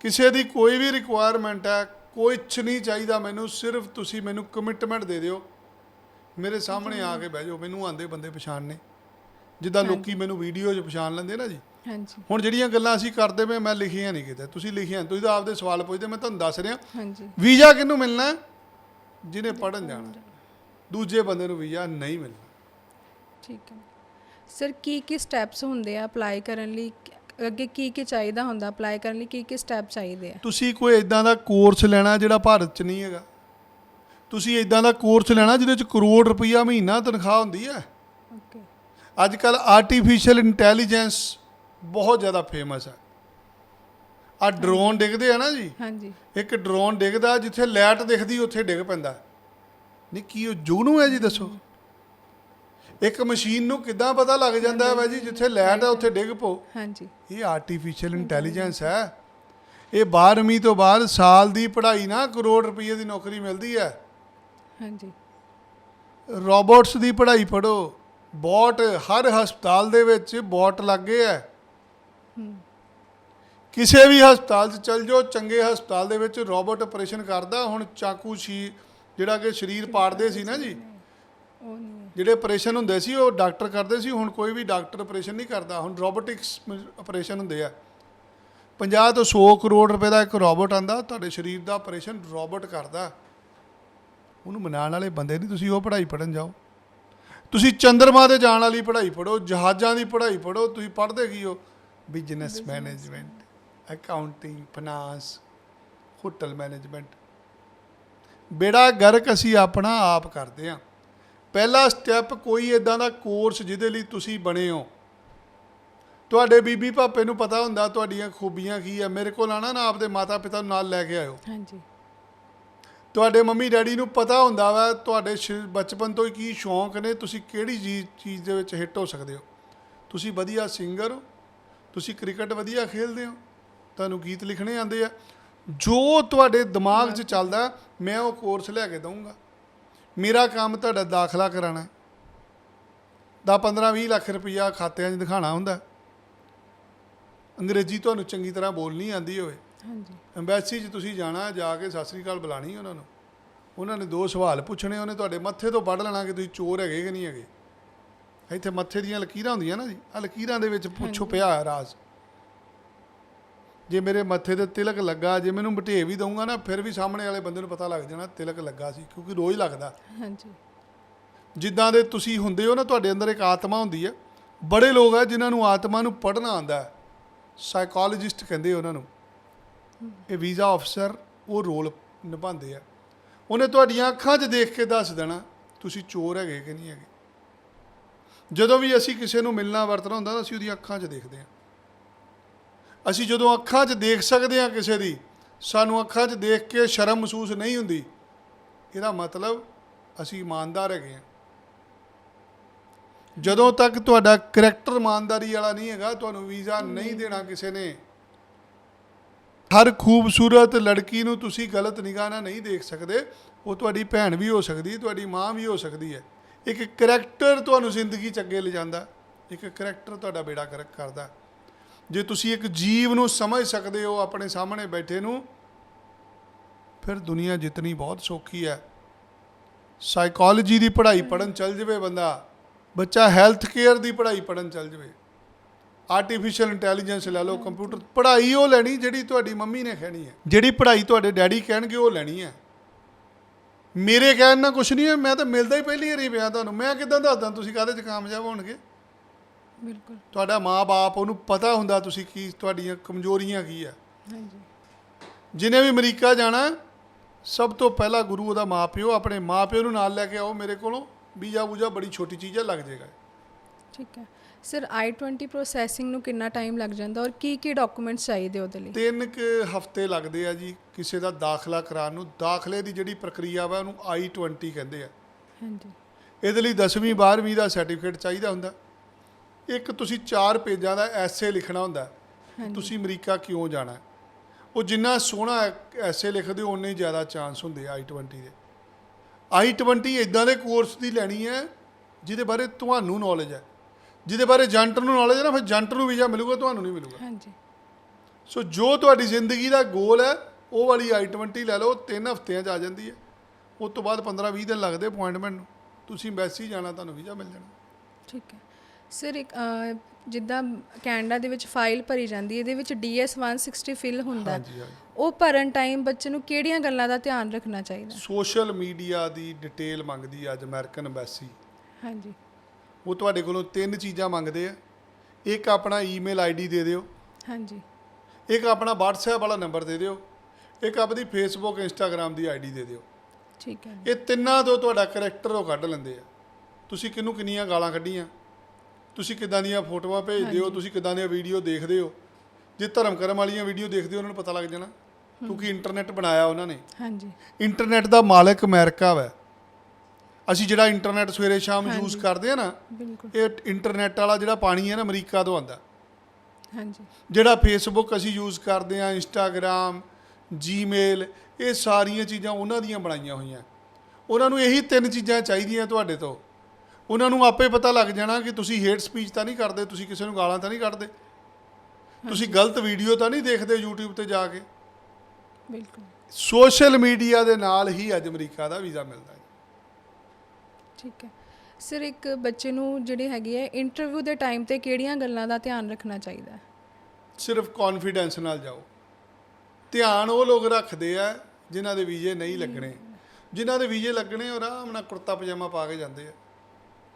B: ਕਿਸੇ ਦੀ ਕੋਈ ਵੀ ਰਿਕੁਆਇਰਮੈਂਟ ਹੈ ਕੁਛ ਨਹੀਂ ਚਾਹੀਦਾ ਮੈਨੂੰ ਸਿਰਫ ਤੁਸੀਂ ਮੈਨੂੰ ਕਮਿਟਮੈਂਟ ਦੇ ਦਿਓ। ਮੇਰੇ ਸਾਹਮਣੇ ਆ ਕੇ ਬਹਿ ਜਾਓ ਮੈਨੂੰ ਆਂਦੇ ਬੰਦੇ ਪਛਾਣਨੇ ਜਿੱਦਾਂ ਲੋਕੀ ਮੈਨੂੰ ਵੀਡੀਓ 'ਚ ਪਛਾਣ ਲੈਂਦੇ ਨਾ ਜੀ।
A: ਹਾਂਜੀ।
B: ਹੁਣ ਜਿਹੜੀਆਂ ਗੱਲਾਂ ਅਸੀਂ ਕਰਦੇ ਪਏ ਮੈਂ ਲਿਖੀਆਂ ਨਹੀਂ ਕਿਤੇ। ਤੁਸੀਂ ਲਿਖੀਆਂ ਤੁਸੀਂ ਤਾਂ ਆਪਦੇ ਸਵਾਲ ਪੁੱਛਦੇ ਮੈਂ ਤੁਹਾਨੂੰ ਦੱਸ ਰਿਹਾ।
A: ਹਾਂਜੀ।
B: ਵੀਜ਼ਾ ਕਿਹਨੂੰ ਮਿਲਣਾ? ਜਿਹਨੇ ਪੜਨ ਜਾਣਾ। ਦੂਜੇ ਬੰਦੇ ਨੂੰ ਵੀਜ਼ਾ ਨਹੀਂ ਮਿਲਣਾ।
A: ਠੀਕ ਹੈ। ਸਰ ਕੀ ਕੀ ਸਟੈਪਸ ਹੁੰਦੇ ਆ ਅਪਲਾਈ ਕਰਨ ਲਈ? ਅੱਗੇ ਕੀ ਕੀ ਚਾਹੀਦਾ ਹੁੰਦਾ ਅਪਲਾਈ ਕਰਨ ਲਈ? ਕੀ ਕੀ ਸਟੈਪ ਚਾਹੀਦੇ ਆ?
B: ਤੁਸੀਂ ਕੋਈ ਇਦਾਂ ਦਾ ਕੋਰਸ ਲੈਣਾ ਜਿਹੜਾ ਭਾਰਤ 'ਚ ਨਹੀਂ ਹੈਗਾ? ਤੁਸੀਂ ਇਦਾਂ ਦਾ ਕੋਰਸ ਲੈਣਾ ਜਿਹਦੇ 'ਚ ਕਰੋੜ ਰੁਪਈਆ ਮਹੀਨਾ ਤਨਖਾਹ ਹੁੰਦੀ ਹੈ।
A: ਓਕੇ
B: ਅੱਜ ਕੱਲ ਆਰਟੀਫੀਸ਼ੀਅਲ ਇੰਟੈਲੀਜੈਂਸ ਬਹੁਤ ਜ਼ਿਆਦਾ ਫੇਮਸ ਹੈ। ਆ ਡਰੋਨ ਡਿੱਗਦੇ ਆ ਨਾ ਜੀ।
A: ਹਾਂਜੀ।
B: ਇੱਕ ਡਰੋਨ ਡਿੱਗਦਾ ਜਿੱਥੇ ਲਾਈਟ ਦਿਖਦੀ ਉੱਥੇ ਡਿੱਗ ਪੈਂਦਾ। ਨਹੀਂ ਕੀ ਉਹ ਜੁਗਨੂ ਹੈ ਜੀ ਦੱਸੋ? ਇੱਕ ਮਸ਼ੀਨ ਨੂੰ ਕਿੱਦਾਂ ਪਤਾ ਲੱਗ ਜਾਂਦਾ ਹੈ ਜੀ ਜਿੱਥੇ ਲਾਈਟ ਹੈ ਉੱਥੇ ਡਿੱਗ ਪੋ
A: ਹਾਂਜੀ।
B: ਇਹ ਆਰਟੀਫੀਸ਼ੀਅਲ ਇੰਟੈਲੀਜੈਂਸ ਹੈ। ਇਹ 12ਵੀਂ ਤੋਂ ਬਾਅਦ ਸਾਲ ਦੀ ਪੜ੍ਹਾਈ ਨਾ ਕਰੋੜ ਰੁਪਏ ਦੀ ਨੌਕਰੀ ਮਿਲਦੀ ਹੈ।
A: ਹਾਂਜੀ।
B: ਰੋਬੋਟਸ ਦੀ ਪੜ੍ਹਾਈ ਪੜੋ ਬੋਟ ਹਰ ਹਸਪਤਾਲ ਦੇ ਵਿੱਚ ਬੋਟ ਲੱਗੇ ਹੈ। ਕਿਸੇ ਵੀ ਹਸਪਤਾਲ 'ਚ ਚਲ ਜਾਓ ਚੰਗੇ ਹਸਪਤਾਲ ਦੇ ਵਿੱਚ ਰੋਬੋਟ ਆਪਰੇਸ਼ਨ ਕਰਦਾ ਹੁਣ ਚਾਕੂ ਸ਼ੀ ਜਿਹੜਾ ਕਿ ਸਰੀਰ ਪਾੜਦੇ ਸੀ ਨਾ ਜੀ। ਜਿਹੜੇ ਆਪਰੇਸ਼ਨ ਹੁੰਦੇ ਸੀ ਉਹ ਡਾਕਟਰ ਕਰਦੇ ਸੀ ਹੁਣ ਕੋਈ ਵੀ ਡਾਕਟਰ ਆਪਰੇਸ਼ਨ ਨਹੀਂ ਕਰਦਾ ਹੁਣ ਰੋਬੋਟਿਕਸ ਆਪਰੇਸ਼ਨ ਹੁੰਦੇ ਆ। 50 ਤੋਂ 100 ਕਰੋੜ ਰੁਪਏ ਦਾ ਇੱਕ ਰੋਬੋਟ ਆਂਦਾ ਤੁਹਾਡੇ ਸਰੀਰ ਦਾ ਆਪਰੇਸ਼ਨ ਰੋਬੋਟ ਕਰਦਾ। ਉਹਨੂੰ ਮਨਾਉਣ ਵਾਲੇ ਬੰਦੇ ਨਹੀਂ ਤੁਸੀਂ ਉਹ ਪੜ੍ਹਾਈ ਪੜਨ ਜਾਓ। ਤੁਸੀਂ ਚੰਦਰਮਾ ਤੇ ਜਾਣ ਵਾਲੀ ਪੜ੍ਹਾਈ ਪੜੋ ਜਹਾਜ਼ਾਂ ਦੀ ਪੜ੍ਹਾਈ ਪੜੋ ਤੁਸੀਂ ਪੜ੍ਹਦੇ ਕੀ ਹੋ? Business management accounting finance hotel management ਬੇੜਾ ਗਰਕ ਅਸੀਂ ਆਪਣਾ ਆਪ ਕਰਦੇ ਹਾਂ। ਪਹਿਲਾ ਸਟੈਪ ਕੋਈ ਇਦਾਂ ਦਾ ਕੋਰਸ ਜਿਹਦੇ ਲਈ ਤੁਸੀਂ ਬਣੇ ਹੋ। ਤੁਹਾਡੇ ਬੀਬੀ ਭਾਪੇ ਨੂੰ ਪਤਾ ਹੁੰਦਾ ਤੁਹਾਡੀਆਂ ਖੂਬੀਆਂ ਕੀ ਹੈ ਮੇਰੇ ਕੋਲ ਆਣਾ ਨਾ ਆਪਦੇ ਮਾਤਾ ਪਿਤਾ ਨੂੰ ਨਾਲ ਲੈ ਕੇ ਆਇਓ।
A: ਹਾਂਜੀ।
B: ਤੁਹਾਡੇ ਮੰਮੀ ਡੈਡੀ ਨੂੰ ਪਤਾ ਹੁੰਦਾ ਵਾ ਤੁਹਾਡੇ ਸ਼- ਬਚਪਨ ਤੋਂ ਹੀ ਕੀ ਸ਼ੌਂਕ ਨੇ, ਤੁਸੀਂ ਕਿਹੜੀ ਚੀਜ਼ ਚੀਜ਼ ਦੇ ਵਿੱਚ ਹਿੱਟ ਹੋ ਸਕਦੇ ਹੋ? ਤੁਸੀਂ ਵਧੀਆ ਸਿੰਗਰ ਹੋ, ਤੁਸੀਂ ਕ੍ਰਿਕਟ ਵਧੀਆ ਖੇਡਦੇ ਹੋ, ਤੁਹਾਨੂੰ ਗੀਤ ਲਿਖਣੇ ਆਉਂਦੇ ਆ। ਜੋ ਤੁਹਾਡੇ ਦਿਮਾਗ 'ਚ ਚੱਲਦਾ, ਮੈਂ ਉਹ ਕੋਰਸ ਲੈ ਕੇ ਦਊਂਗਾ। ਮੇਰਾ ਕੰਮ ਤੁਹਾਡਾ ਦਾਖਲਾ ਕਰਾਣਾ ਦਾ 15 20 ਲੱਖ ਰੁਪਈਆ ਖਾਤਿਆਂ 'ਚ ਦਿਖਾਣਾ ਹੁੰਦਾ। ਅੰਗਰੇਜ਼ੀ ਤੁਹਾਨੂੰ ਚੰਗੀ ਤਰ੍ਹਾਂ ਬੋਲਣੀ ਆਂਦੀ ਹੋਵੇ।
A: ਹਾਂਜੀ।
B: ਐਮਬੈਸੀ 'ਚ ਤੁਸੀਂ ਜਾਣਾ ਜਾ ਕੇ ਸਤਿ ਸ੍ਰੀ ਅਕਾਲ ਬੁਲਾਣੀ ਉਹਨਾਂ ਨੂੰ। ਉਹਨਾਂ ਨੇ ਦੋ ਸਵਾਲ ਪੁੱਛਣੇ ਉਹਨੇ ਤੁਹਾਡੇ ਮੱਥੇ ਤੋਂ ਪੜ੍ਹ ਲੈਣਾ ਕਿ ਤੁਸੀਂ ਚੋਰ ਹੈਗੇ ਕਿ ਨਹੀਂ ਹੈਗੇ। ਇੱਥੇ ਮੱਥੇ ਦੀਆਂ ਲਕੀਰਾਂ ਹੁੰਦੀਆਂ ਨਾ ਜੀ ਆ ਲਕੀਰਾਂ ਦੇ ਵਿੱਚ ਪੁੱਛੋ ਪਿਆ ਰਾਜ਼। ਜੇ ਮੇਰੇ ਮੱਥੇ ਤੇ ਤਿਲਕ ਲੱਗਾ ਜੇ ਮੈਨੂੰ ਮਟੇ ਵੀ ਦਊਂਗਾ ਨਾ ਫਿਰ ਵੀ ਸਾਹਮਣੇ ਵਾਲੇ ਬੰਦੇ ਨੂੰ ਪਤਾ ਲੱਗ ਜਾਣਾ ਤਿਲਕ ਲੱਗਾ ਸੀ ਕਿਉਂਕਿ ਰੋਜ਼ ਲੱਗਦਾ।
A: ਹਾਂਜੀ।
B: ਜਿੱਦਾਂ ਦੇ ਤੁਸੀਂ ਹੁੰਦੇ ਹੋ ਨਾ ਤੁਹਾਡੇ ਅੰਦਰ ਇੱਕ ਆਤਮਾ ਹੁੰਦੀ ਹੈ। ਬੜੇ ਲੋਕ ਆ ਜਿਨ੍ਹਾਂ ਨੂੰ ਆਤਮਾ ਨੂੰ ਪੜ੍ਹਨਾ ਆਉਂਦਾ ਹੈ। ਸਾਈਕੋਲੋਜਿਸਟ ਕਹਿੰਦੇ ਉਹਨਾਂ ਨੂੰ। ਇਹ ਵੀਜ਼ਾ ਅਫਸਰ ਉਹ ਰੋਲ ਨਿਭਾਉਂਦੇ ਆ। ਉਹਨੇ ਤੁਹਾਡੀਆਂ ਅੱਖਾਂ 'ਚ ਦੇਖ ਕੇ ਦੱਸ ਦੇਣਾ, ਤੁਸੀਂ ਚੋਰ ਹੈਗੇ ਕਿ ਨਹੀਂ ਹੈਗੇ। ਜਦੋਂ ਵੀ ਅਸੀਂ ਕਿਸੇ ਨੂੰ ਮਿਲਣਾ, ਵਰਤਣਾ ਹੁੰਦਾ ਤਾਂ ਅਸੀਂ ਉਹਦੀਆਂ ਅੱਖਾਂ 'ਚ ਦੇਖਦੇ ਹਾਂ। ਅਸੀਂ ਜਦੋਂ ਅੱਖਾਂ 'ਚ ਦੇਖ ਸਕਦੇ ਹਾਂ ਕਿਸੇ ਦੀ, ਸਾਨੂੰ ਅੱਖਾਂ 'ਚ ਦੇਖ ਕੇ ਸ਼ਰਮ ਮਹਿਸੂਸ ਨਹੀਂ ਹੁੰਦੀ। ਇਹਦਾ ਮਤਲਬ ਅਸੀਂ ਇਮਾਨਦਾਰ ਹੈਗੇ ਹਾਂ। ਜਦੋਂ ਤੱਕ ਤੁਹਾਡਾ ਕਰੈਕਟਰ ਇਮਾਨਦਾਰੀ ਵਾਲਾ ਨਹੀਂ ਹੈਗਾ, ਤੁਹਾਨੂੰ ਵੀਜ਼ਾ ਨਹੀਂ ਦੇਣਾ ਕਿਸੇ ਨੇ। ਹਰ ਖੂਬਸੂਰਤ ਲੜਕੀ ਨੂੰ ਤੁਸੀਂ ਗਲਤ ਨਿਗਾਹ ਨਾਲ ਨਹੀਂ ਦੇਖ ਸਕਦੇ, ਉਹ ਤੁਹਾਡੀ ਭੈਣ ਵੀ ਹੋ ਸਕਦੀ, ਤੁਹਾਡੀ ਮਾਂ ਵੀ ਹੋ ਸਕਦੀ ਹੈ। ਇੱਕ ਕਰੈਕਟਰ ਤੁਹਾਨੂੰ ਜ਼ਿੰਦਗੀ 'ਚ ਅੱਗੇ ਲਿਜਾਂਦਾ, ਇੱਕ ਕਰੈਕਟਰ ਤੁਹਾਡਾ ਬੇੜਾ ਕਰਕ ਕਰਦਾ। ਜੇ ਤੁਸੀਂ ਇੱਕ ਜੀਵ ਨੂੰ ਸਮਝ ਸਕਦੇ ਹੋ ਆਪਣੇ ਸਾਹਮਣੇ ਬੈਠੇ ਨੂੰ, ਫਿਰ ਦੁਨੀਆ ਜਿੱਤਣੀ ਬਹੁਤ ਸੌਖੀ ਹੈ। ਸਾਈਕੋਲੋਜੀ ਦੀ ਪੜ੍ਹਾਈ ਪੜਨ ਚੱਲ ਜਵੇ ਬੰਦਾ, ਬੱਚਾ ਹੈਲਥ ਕੇਅਰ ਦੀ ਪੜ੍ਹਾਈ ਪੜਨ ਚੱਲ ਜਵੇ। ਆਰਟੀਫੀਸ਼ੀਅਲ ਇੰਟੈਲੀਜੈਂਸ ਲੈ ਲਓ ਕੰਪਿਊਟਰ ਪੜ੍ਹਾਈ ਉਹ ਲੈਣੀ ਜਿਹੜੀ ਤੁਹਾਡੀ ਮੰਮੀ ਨੇ ਕਹਿਣੀ ਹੈ। ਜਿਹੜੀ ਪੜ੍ਹਾਈ ਤੁਹਾਡੇ ਡੈਡੀ ਕਹਿਣਗੇ ਉਹ ਲੈਣੀ ਹੈ। ਮੇਰੇ ਕਹਿਣ ਨਾਲ ਕੁਛ ਨਹੀਂ ਹੈ ਮੈਂ ਤਾਂ ਮਿਲਦਾ ਹੀ ਪਹਿਲੀ ਵਾਰੀ ਪਿਆ ਤੁਹਾਨੂੰ। ਮੈਂ ਕਿਦਾਂ ਦੱਸਦਾ ਤੁਸੀਂ ਕਾਹਦੇ 'ਚ ਕਾਮਯਾਬ ਹੋਣਗੇ?
A: ਬਿਲਕੁਲ।
B: ਤੁਹਾਡਾ ਮਾਂ-ਬਾਪ ਉਹਨੂੰ ਪਤਾ ਹੁੰਦਾ ਤੁਸੀਂ ਕੀ ਤੁਹਾਡੀਆਂ ਕਮਜ਼ੋਰੀਆਂ ਕੀ ਆ।
A: ਹਾਂਜੀ।
B: ਜਿਹਨੇ ਵੀ ਅਮਰੀਕਾ ਜਾਣਾ ਸਭ ਤੋਂ ਪਹਿਲਾ ਗੁਰੂ ਉਹਦਾ ਮਾਪਿਓ ਆਪਣੇ ਮਾਪਿਓ ਨੂੰ ਨਾਲ ਲੈ ਕੇ ਆਓ ਮੇਰੇ ਕੋਲੋਂ ਵੀਜ਼ਾ ਵੂਜਾ ਬੜੀ ਛੋਟੀ ਚੀਜ਼ ਹੈ ਲੱਗ ਜਾਏਗਾ।
A: ਠੀਕ ਹੈ। ਸਰ I20 ਪ੍ਰੋਸੈਸਿੰਗ ਨੂੰ ਕਿੰਨਾ ਟਾਈਮ ਲੱਗ ਜਾਂਦਾ ਔਰ ਕੀ ਕੀ ਡਾਕੂਮੈਂਟਸ ਚਾਹੀਦੇ ਉਹਦੇ ਲਈ?
B: ਤਿੰਨ ਕੁ ਹਫ਼ਤੇ ਲੱਗਦੇ ਆ ਜੀ ਕਿਸੇ ਦਾ ਦਾਖਲਾ ਕਰਾਉਣ ਨੂੰ। ਦਾਖਲੇ ਦੀ ਜਿਹੜੀ ਪ੍ਰਕਿਰਿਆ ਵਾ ਉਹਨੂੰ I20 ਕਹਿੰਦੇ ਆ।
A: ਹਾਂਜੀ।
B: ਇਹਦੇ ਲਈ 10ਵੀਂ 12ਵੀਂ ਦਾ ਸਰਟੀਫਿਕੇਟ ਚਾਹੀਦਾ ਹੁੰਦਾ। ਇੱਕ ਤੁਸੀਂ 4 ਪੇਜਾਂ ਦਾ ਐਸੇ ਲਿਖਣਾ ਹੁੰਦਾ ਤੁਸੀਂ ਅਮਰੀਕਾ ਕਿਉਂ ਜਾਣਾ। ਉਹ ਜਿੰਨਾ ਸੋਹਣਾ ਐਸੇ ਲਿਖਦੇ ਹੋ ਉਨੇ ਜ਼ਿਆਦਾ ਚਾਂਸ ਹੁੰਦੇ ਆ I20 ਦੇ। I20 ਇਦਾਂ ਦੇ ਕੋਰਸ ਦੀ ਲੈਣੀ ਹੈ ਜਿਹਦੇ ਬਾਰੇ ਤੁਹਾਨੂੰ ਨੌਲੇਜ ਹੈ। ਜਿਹਦੇ ਬਾਰੇ ਏਜੰਟ ਨੂੰ ਨੌਲੇਜ ਹੈ ਨਾ ਫਿਰ ਏਜੰਟ ਨੂੰ ਵੀਜ਼ਾ ਮਿਲੂਗਾ ਤੁਹਾਨੂੰ ਨਹੀਂ ਮਿਲੂਗਾ।
A: ਹਾਂਜੀ।
B: ਸੋ ਜੋ ਤੁਹਾਡੀ ਜ਼ਿੰਦਗੀ ਦਾ ਗੋਲ ਹੈ ਉਹ ਵਾਲੀ I20 ਲੈ ਲਓ ਤਿੰਨ ਹਫ਼ਤਿਆਂ 'ਚ ਆ ਜਾਂਦੀ ਹੈ। ਉਸ ਤੋਂ ਬਾਅਦ 15-20 ਦਿਨ ਲੱਗਦੇ ਅਪਾਇੰਟਮੈਂਟ ਨੂੰ। ਤੁਸੀਂ ਐਮਬੈਸੀ ਜਾਣਾ ਤੁਹਾਨੂੰ ਵੀਜ਼ਾ ਮਿਲ ਜਾਣਾ।
A: ਠੀਕ ਹੈ। ਸਰ ਇੱਕ ਜਿੱਦਾਂ ਕੈਨੇਡਾ ਦੇ ਵਿੱਚ ਫਾਈਲ ਭਰੀ ਜਾਂਦੀ ਹੈ ਇਹਦੇ ਵਿੱਚ DS 160 ਫਿਲ ਹੁੰਦਾ ਉਹ ਭਰਨ ਟਾਈਮ ਬੱਚੇ ਨੂੰ ਕਿਹੜੀਆਂ ਗੱਲਾਂ ਦਾ ਧਿਆਨ ਰੱਖਣਾ ਚਾਹੀਦਾ?
B: ਸੋਸ਼ਲ ਮੀਡੀਆ ਦੀ ਡਿਟੇਲ ਮੰਗਦੀ ਅੱਜ ਅਮਰੀਕਨ ਐਮਬੈਸੀ
A: ਹਾਂਜੀ।
B: ਉਹ ਤੁਹਾਡੇ ਕੋਲੋਂ ਤਿੰਨ ਚੀਜ਼ਾਂ ਮੰਗਦੇ ਆ। ਇੱਕ ਆਪਣਾ ਈਮੇਲ ਆਈਡੀ ਦੇ ਦਿਓ।
A: ਹਾਂਜੀ।
B: ਇੱਕ ਆਪਣਾ WhatsApp ਵਾਲਾ ਨੰਬਰ ਦੇ ਦਿਓ। ਇੱਕ ਆਪਣੀ Facebook Instagram ਦੀ ਆਈਡੀ ਦੇ ਦਿਓ।
A: ਠੀਕ ਹੈ
B: ਇਹ ਤਿੰਨਾਂ ਤੋਂ ਤੁਹਾਡਾ ਕਰੈਕਟਰ ਉਹ ਕੱਢ ਲੈਂਦੇ ਆ। ਤੁਸੀਂ ਕਿਹਨੂੰ ਕਿੰਨੀਆਂ ਗਾਲਾਂ ਕੱਢੀਆਂ? ਤੁਸੀਂ ਕਿਦਾਂ ਦੀਆਂ ਫੋਟੋਆਂ ਭੇਜਦੇ ਹੋ? ਤੁਸੀਂ ਕਿਦਾਂ ਦੀਆਂ ਵੀਡੀਓ ਦੇਖਦੇ ਹੋ? ਜੇ ਧਰਮ ਕਰਮ ਵਾਲੀਆਂ ਵੀਡੀਓ ਦੇਖਦੇ ਹੋ ਉਹਨਾਂ ਨੂੰ ਪਤਾ ਲੱਗ ਜਾਣਾ। ਕਿਉਂਕਿ ਇੰਟਰਨੈਟ ਬਣਾਇਆ ਉਹਨਾਂ ਨੇ।
A: ਹਾਂਜੀ।
B: ਇੰਟਰਨੈਟ ਦਾ ਮਾਲਕ ਅਮਰੀਕਾ ਵਾ। ਅਸੀਂ ਜਿਹੜਾ ਇੰਟਰਨੈਟ ਸਵੇਰੇ ਸ਼ਾਮ ਯੂਜ਼ ਕਰਦੇ ਆ ਨਾ
A: ਬਿਲਕੁਲ।
B: ਇਹ ਇੰਟਰਨੈਟ ਵਾਲਾ ਜਿਹੜਾ ਪਾਣੀ ਹੈ ਨਾ ਅਮਰੀਕਾ ਤੋਂ ਆਂਦਾ
A: ਹਾਂਜੀ।
B: ਜਿਹੜਾ ਫੇਸਬੁੱਕ ਅਸੀਂ ਯੂਜ਼ ਕਰਦੇ ਆ ਇੰਸਟਾਗ੍ਰam ਜੀਮੇਲ ਇਹ ਸਾਰੀਆਂ ਚੀਜ਼ਾਂ ਉਹਨਾਂ ਦੀਆਂ ਬਣਾਈਆਂ ਹੋਈਆਂ। ਉਹਨਾਂ ਨੂੰ ਇਹੀ ਤਿੰਨ ਚੀਜ਼ਾਂ ਚਾਹੀਦੀਆਂ ਤੁਹਾਡੇ ਤੋਂ। ਉਹਨਾਂ ਨੂੰ ਆਪੇ ਪਤਾ ਲੱਗ ਜਾਣਾ ਕਿ ਤੁਸੀਂ ਹੇਟ ਸਪੀਚ ਤਾਂ ਨਹੀਂ ਕਰਦੇ ਤੁਸੀਂ ਕਿਸੇ ਨੂੰ ਗਾਲਾਂ ਤਾਂ ਨਹੀਂ ਕੱਢਦੇ। ਤੁਸੀਂ ਗਲਤ ਵੀਡੀਓ ਤਾਂ ਨਹੀਂ ਦੇਖਦੇ YouTube ਤੇ ਜਾ ਕੇ।
A: ਬਿਲਕੁਲ।
B: ਸੋਸ਼ਲ ਮੀਡੀਆ ਦੇ ਨਾਲ ਹੀ ਅੱਜ ਅਮਰੀਕਾ ਦਾ ਵੀਜ਼ਾ ਮਿਲਦਾ ਹੈ।
A: ਠੀਕ ਹੈ। ਸਰ ਇੱਕ ਬੱਚੇ ਨੂੰ ਜਿਹੜੇ ਹੈਗੇ ਆ ਇੰਟਰਵਿਊ ਦੇ ਟਾਈਮ ਤੇ ਕਿਹੜੀਆਂ ਗੱਲਾਂ ਦਾ ਧਿਆਨ ਰੱਖਣਾ ਚਾਹੀਦਾ ਹੈ?
B: ਸਿਰਫ ਕੌਨਫੀਡੈਂਸ ਨਾਲ ਜਾਓ। ਧਿਆਨ ਉਹ ਲੋਕ ਰੱਖਦੇ ਆ ਜਿਨ੍ਹਾਂ ਦੇ ਵੀਜ਼ੇ ਨਹੀਂ ਲੱਗਣੇ। ਜਿਨ੍ਹਾਂ ਦੇ ਵੀਜ਼ੇ ਲੱਗਣੇ ਉਹ ਆਰਾਮ ਨਾਲ ਕੁੜਤਾ ਪਜਾਮਾ ਪਾ ਕੇ ਜਾਂਦੇ ਆ।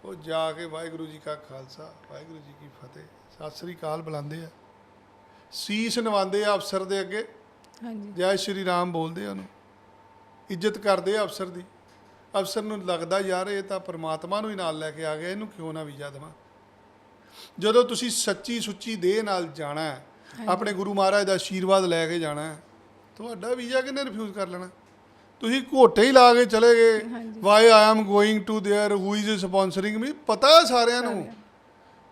B: ਉਹ ਜਾ ਕੇ ਵਾਹਿਗੁਰੂ ਜੀ ਕਾ ਖਾਲਸਾ ਵਾਹਿਗੁਰੂ ਜੀ ਕੀ ਫਤਿਹ ਸਤਿ ਸ੍ਰੀ ਅਕਾਲ ਬੁਲਾਉਂਦੇ ਆ। ਸੀਸ ਨਵਾਉਂਦੇ ਆ ਅਫਸਰ ਦੇ ਅੱਗੇ।
A: ਹਾਂਜੀ।
B: ਜੈ ਸ਼੍ਰੀ ਰਾਮ ਬੋਲਦੇ ਆ ਉਹਨੂੰ। ਇੱਜ਼ਤ ਕਰਦੇ ਆ ਅਫਸਰ ਦੀ। ਅਫਸਰ ਨੂੰ ਲੱਗਦਾ ਯਾਰ ਇਹ ਤਾਂ ਪ੍ਰਮਾਤਮਾ ਨੂੰ ਹੀ ਨਾਲ ਲੈ ਕੇ ਆ ਗਿਆ ਇਹਨੂੰ ਕਿਉਂ ਨਾ ਵੀਜ਼ਾ ਦੇਵਾਂ ਜਦੋਂ ਤੁਸੀਂ ਸੱਚੀ ਸੁੱਚੀ ਦੇਹ ਨਾਲ ਜਾਣਾ ਹੈ ਆਪਣੇ ਗੁਰੂ ਮਹਾਰਾਜ ਦਾ ਆਸ਼ੀਰਵਾਦ ਲੈ ਕੇ ਜਾਣਾ ਹੈ ਤੁਹਾਡਾ ਵੀਜ਼ਾ ਕਿਹਨੇ ਰਿਫਿਊਜ਼ ਕਰ ਲੈਣਾ ਤੁਸੀਂ ਘੋਟੇ ਹੀ ਲਾ ਕੇ ਚਲੇ ਗਏ
A: ਹਾਂਜੀ।
B: Why I am going to there who is sponsoring me ਪਤਾ ਹੈ ਸਾਰਿਆਂ ਨੂੰ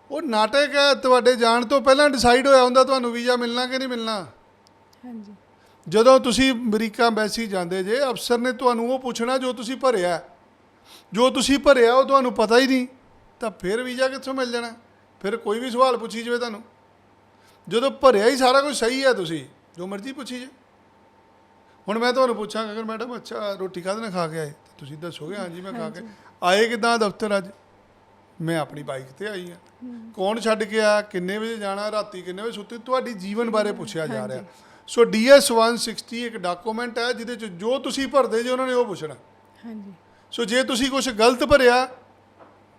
B: ਉਹ ਨਾਟਕ ਹੈ ਤੁਹਾਡੇ ਜਾਣ ਤੋਂ ਪਹਿਲਾਂ ਡਿਸਾਈਡ ਹੋਇਆ ਹੁੰਦਾ ਤੁਹਾਨੂੰ ਵੀਜ਼ਾ ਮਿਲਣਾ ਕਿ ਨਹੀਂ ਮਿਲਣਾ
A: ਹਾਂਜੀ
B: ਜਦੋਂ ਤੁਸੀਂ ਅਮਰੀਕਾ ਐਮਬੈਸੀ ਜਾਂਦੇ ਜੇ ਅਫਸਰ ਨੇ ਤੁਹਾਨੂੰ ਉਹ ਪੁੱਛਣਾ ਜੋ ਤੁਸੀਂ ਭਰਿਆ ਜੋ ਤੁਸੀਂ ਭਰਿਆ ਉਹ ਤੁਹਾਨੂੰ ਪਤਾ ਹੀ ਨਹੀਂ। ਤਾਂ ਫਿਰ ਵੀਜ਼ਾ ਕਿੱਥੋਂ ਮਿਲ ਜਾਣਾ? ਫਿਰ ਕੋਈ ਵੀ ਸਵਾਲ ਪੁੱਛੀ ਜਾਵੇ ਤੁਹਾਨੂੰ। ਜਦੋਂ ਭਰਿਆ ਹੀ ਸਾਰਾ ਕੁਝ ਸਹੀ ਹੈ ਤੁਸੀਂ ਜੋ ਮਰਜ਼ੀ ਪੁੱਛੀ ਜੇ ਹੁਣ ਮੈਂ ਤੁਹਾਨੂੰ ਪੁੱਛਾਂਗਾ ਅਗਰ ਮੈਡਮ ਅੱਛਾ ਰੋਟੀ ਕਾਹਦੇ ਨਾਲ ਖਾ ਕੇ ਆਏ? ਤਾਂ ਤੁਸੀਂ ਦੱਸੋਗੇ ਹਾਂਜੀ ਮੈਂ ਖਾ ਕੇ ਆਏ ਕਿਦਾਂ ਦਫ਼ਤਰ ਅੱਜ? ਮੈਂ ਆਪਣੀ ਬਾਈਕ ਤੇ ਆਈ ਹਾਂ। ਕੌਣ ਛੱਡ ਕੇ ਆਇਆ? ਕਿੰਨੇ ਵਜੇ ਜਾਣਾ? ਰਾਤੀ ਕਿੰਨੇ ਵਜੇ ਸੁੱਤੇ? ਤੁਹਾਡੀ ਜੀਵਨ ਬਾਰੇ ਪੁੱਛਿਆ ਜਾ ਰਿਹਾ। ਸੋ ਡੀਐਸ 160 ਇੱਕ ਡਾਕੂਮੈਂਟ ਹੈ ਜਿਹਦੇ ਚ ਜੋ ਤੁਸੀਂ ਭਰਦੇ ਜੇ ਉਹਨਾਂ ਨੇ ਉਹ ਪੁੱਛਣਾ।
A: ਹਾਂਜੀ।
B: ਸੋ ਜੇ ਤੁਸੀਂ ਕੁਝ ਗਲਤ ਭਰਿਆ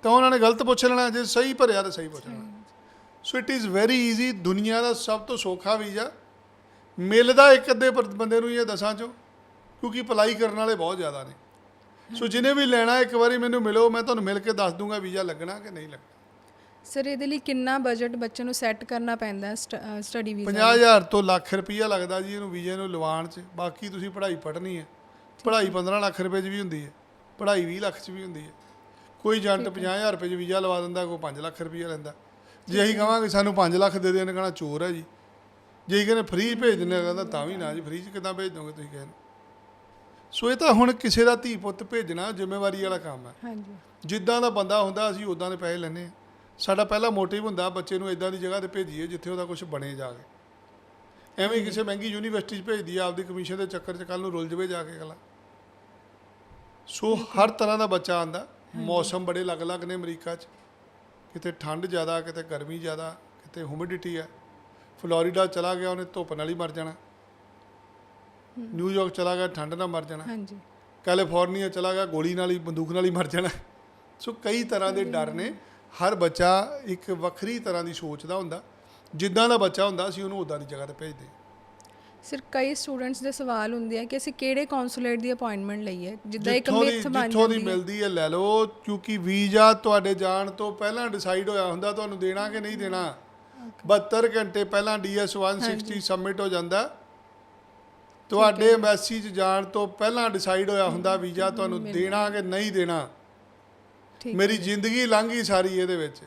B: ਤਾਂ ਉਹਨਾਂ ਨੇ ਗਲਤ ਪੁੱਛ ਲੈਣਾ ਜੇ ਸਹੀ ਭਰਿਆ ਤਾਂ ਸਹੀ ਪੁੱਛ ਲੈਣਾ। So it is very easy ਦੁਨੀਆ ਦਾ ਸਭ ਤੋਂ ਸੌਖਾ ਵੀਜ਼ਾ। ਮਿਲਦਾ ਇੱਕ ਅੱਧੇ ਬੰਦੇ ਨੂੰ ਇਹ ਦਸਾਂ ਚੋਂ ਕਿਉਂਕਿ ਅਪਲਾਈ ਕਰਨ ਵਾਲੇ ਬਹੁਤ ਜ਼ਿਆਦਾ ਨੇ। ਸੋ ਜਿਹਨੇ ਵੀ ਲੈਣਾ ਇੱਕ ਵਾਰੀ ਮੈਨੂੰ ਮਿਲੋ ਮੈਂ ਤੁਹਾਨੂੰ ਮਿਲ ਕੇ ਦੱਸ ਦੂੰਗਾ ਵੀਜ਼ਾ ਲੱਗਣਾ ਕਿ ਨਹੀਂ ਲੱਗਣਾ।
A: ਸਰ ਇਹਦੇ ਲਈ ਕਿੰਨਾ ਬਜਟ ਬੱਚੇ ਨੂੰ ਸੈੱਟ ਕਰਨਾ ਪੈਂਦਾ ਸਟੱਡੀ ਵੀਜ਼ਾ
B: 50000 ਤੋਂ ਲੱਖ ਰੁਪਈਆ ਲੱਗਦਾ ਜੀ ਇਹਨੂੰ ਵੀਜ਼ੇ ਨੂੰ ਲਵਾਉਣ 'ਚ। ਬਾਕੀ ਤੁਸੀਂ ਪੜ੍ਹਾਈ ਪੜ੍ਹਨੀ ਹੈ। ਪੜ੍ਹਾਈ 15 ਲੱਖ ਰੁਪਏ 'ਚ ਵੀ ਹੁੰਦੀ ਹੈ। ਪੜ੍ਹਾਈ 20 ਲੱਖ 'ਚ ਵੀ ਹੁੰਦੀ ਹੈ। ਕੋਈ ਏਜੰਟ 50000 ਰੁਪਏ 'ਚ ਵੀਜ਼ਾ ਲਵਾ ਦਿੰਦਾ ਕੋਈ 5 ਲੱਖ ਰੁਪਈਆ ਲੈਂਦਾ। ਜੇ ਅਸੀਂ ਕਹਾਂਗੇ ਸਾਨੂੰ 5 ਲੱਖ ਦੇ ਦੇਣ ਕਹਣਾ ਚੋਰ ਹੈ ਜੀ। ਜੇ ਅਸੀਂ ਕਹਿੰਦੇ ਫ੍ਰੀ ਭੇਜ ਦਿੰਦੇ ਆ ਕਹਿੰਦਾ ਤਾਂ ਵੀ ਨਾ ਜੀ ਫ੍ਰੀ 'ਚ ਕਿੱਦਾਂ ਭੇਜ ਦੋਗੇ ਤੁਸੀਂ ਕਹਿੰਦੇ ਸੋ ਇਹ ਤਾਂ ਹੁਣ ਕਿਸੇ ਦਾ ਧੀ ਪੁੱਤ ਭੇਜਣਾ ਜ਼ਿੰਮੇਵਾਰੀ ਵਾਲਾ ਕੰਮ ਹੈ।
A: ਹਾਂਜੀ।
B: ਜਿੱਦਾਂ ਦਾ ਬੰਦਾ ਹੁੰਦਾ ਅਸੀਂ ਉਦਾਂ ਦੇ ਪੈਸੇ ਲੈਂਦੇ ਹਾਂ। ਸਾਡਾ ਪਹਿਲਾ ਮੋਟਿਵ ਹੁੰਦਾ ਬੱਚੇ ਨੂੰ ਇਦਾਂ ਦੀ ਜਗ੍ਹਾ ਤੇ ਭੇਜੀਏ ਜਿੱਥੇ ਉਹਦਾ ਕੁਝ ਬਣੇ ਜਾ ਕੇ। ਐਵੇਂ ਹੀ ਕਿਸੇ ਮਹਿੰਗੀ ਯੂਨੀਵਰਸਿਟੀ 'ਚ ਭੇਜਦੀ ਆ ਆਪਦੀ ਕਮਿਸ਼ਨ ਦੇ ਚੱਕਰ 'ਚ ਕੱਲ ਨੂੰ ਰੁੱਲ ਜਵੇ ਜਾ ਕੇ ਗਲਾ ਸੋ ਹਰ ਤਰ੍ਹਾਂ ਦਾ ਬੱਚਾ ਆਂਦਾ। ਮੌਸਮ ਬੜੇ ਅਲੱਗ-ਅਲੱਗ ਨੇ ਅਮਰੀਕਾ 'ਚ। ਕਿਤੇ ਠੰਡ ਜ਼ਿਆਦਾ ਕਿਤੇ ਗਰਮੀ ਜ਼ਿਆਦਾ ਕਿਤੇ ਹਿਊਮਿਡਿਟੀ ਹੈ। ਫਲੋਰੀਡਾ ਚਲਾ ਗਿਆ ਉਹਨੇ ਧੁੱਪ ਨਾਲ ਹੀ ਮਰ ਜਾਣਾ। ਨਿਊਯਾਰਕ ਚਲਾ ਗਿਆ ਠੰਡ ਨਾਲ ਮਰ ਜਾਣਾ।
A: ਹਾਂਜੀ।
B: ਕੈਲੀਫੋਰਨੀਆ ਚਲਾ ਗਿਆ ਗੋਲੀ ਨਾਲ ਹੀ ਬੰਦੂਕ ਨਾਲ ਹੀ ਮਰ ਜਾਣਾ। ਸੋ ਕਈ ਤਰ੍ਹਾਂ ਦੇ ਡਰ ਨੇ। ਹਰ ਬੱਚਾ ਇੱਕ ਵੱਖਰੀ ਤਰ੍ਹਾਂ ਦੀ ਸੋਚ ਦਾ ਹੁੰਦਾ। ਜਿੱਦਾਂ ਦਾ ਬੱਚਾ ਹੁੰਦਾ ਅਸੀਂ ਉਹਨੂੰ ਉਦਾਂ ਦੀ ਜਗ੍ਹਾ ਤੇ ਭੇਜਦੇ।
A: ਸਰ ਕਈ ਸਟੂਡੈਂਟਸ ਦੇ ਸਵਾਲ ਹੁੰਦੇ ਆ ਕਿ ਅਸੀਂ ਕਿਹੜੇ ਕੌਂਸੂਲੇਟ ਦੀ ਅਪਾਇੰਟਮੈਂਟ ਲਈਏ? ਜਿੱਦਾਂ ਇੱਕ ਮਿਥ ਬਣ
B: ਜਿੱਥੋਂ ਦੀ
A: ਜਾਂਦੀ ਹੈ।
B: ਮਿਲਦੀ ਹੈ ਲੈ ਲਓ ਕਿਉਂਕਿ ਵੀਜ਼ਾ ਤੁਹਾਡੇ ਜਾਣ ਤੋਂ ਪਹਿਲਾਂ ਡਿਸਾਈਡ ਹੋਇਆ ਹੁੰਦਾ ਤੁਹਾਨੂੰ ਦੇਣਾ ਕਿ ਨਹੀਂ ਦੇਣਾ? 72 ਘੰਟੇ ਪਹਿਲਾਂ ਡੀਐਸ 160 ਸਬਮਿਟ ਹੋ ਜਾਂਦਾ। ਤੁਹਾਡੇ ਐਮਬੈਸੀ 'ਚ ਜਾਣ ਤੋਂ ਪਹਿਲਾਂ ਡਿਸਾਈਡ ਹੋਇਆ ਹੁੰਦਾ ਵੀਜ਼ਾ ਤੁਹਾਨੂੰ ਦੇਣਾ ਕਿ ਨਹੀਂ ਦੇਣਾ? ਮੇਰੀ ਜ਼ਿੰਦਗੀ ਲੰਘ ਗਈ ਸਾਰੀ ਇਹਦੇ ਵਿੱਚ।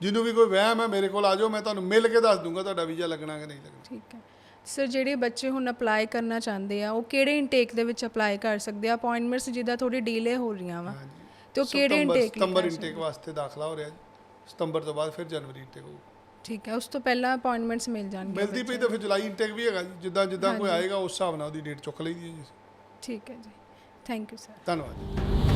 B: ਜਿਹਨੂੰ ਵੀ ਕੋਈ ਵਹਿਮ ਹੈ ਮੇਰੇ ਕੋਲ ਆ ਜਾਓ ਮੈਂ ਤੁਹਾਨੂੰ ਮਿਲ ਕੇ ਦੱਸ ਦੂੰਗਾ ਤੁਹਾਡਾ ਵੀਜ਼ਾ ਲੱਗਣਾ ਕਿ ਨਹੀਂ ਲੱਗਣਾ।
A: ਠੀਕ ਹੈ। ਸਰ ਜਿਹੜੇ ਬੱਚੇ ਹੁਣ ਅਪਲਾਈ ਕਰਨਾ ਚਾਹੁੰਦੇ ਆ ਉਹ ਕਿਹੜੇ ਇਨਟੇਕ ਦੇ ਵਿੱਚ ਅਪਲਾਈ ਕਰ ਸਕਦੇ ਆ? ਅਪਾਇੰਟਮੈਂਟਸ ਜਿੱਦਾਂ ਥੋੜੀ ਡੀਲੇ ਹੋ ਰਹੀਆਂ ਵਾ ਤੇ ਉਹ ਕਿਹੜੇ ਇਨਟੇਕ
B: ਸਤੰਬਰ ਇਨਟੇਕ ਵਾਸਤੇ ਦਾਖਲਾ ਹੋ ਰਿਹਾ ਜੀ। ਸਤੰਬਰ ਤੋਂ ਬਾਅਦ ਫਿਰ ਜਨਵਰੀ ਇਨਟੇਕ ਹੋਊ।
A: ਠੀਕ ਹੈ ਉਸ ਤੋਂ ਪਹਿਲਾਂ ਅਪਾਇੰਟਮੈਂਟਸ ਮਿਲ ਜਾਣਗੇ
B: ਮਿਲਦੀ ਪਈ ਤਾਂ ਫਿਰ ਜੁਲਾਈ ਇਨਟੇਕ ਵੀ ਹੈਗਾ ਜੀ। ਜਿੱਦਾਂ ਜਿੱਦਾਂ ਕੋਈ ਆਏਗਾ ਉਸ ਹਿਸਾਬ ਨਾਲ ਉਹਦੀ ਡੇਟ ਚੁੱਕ ਲਈਦੀ ਹੈ ਜੀ।
A: ਠੀਕ ਹੈ ਜੀ। ਥੈਂਕ ਯੂ ਸਰ
B: ਧੰਨਵਾਦ।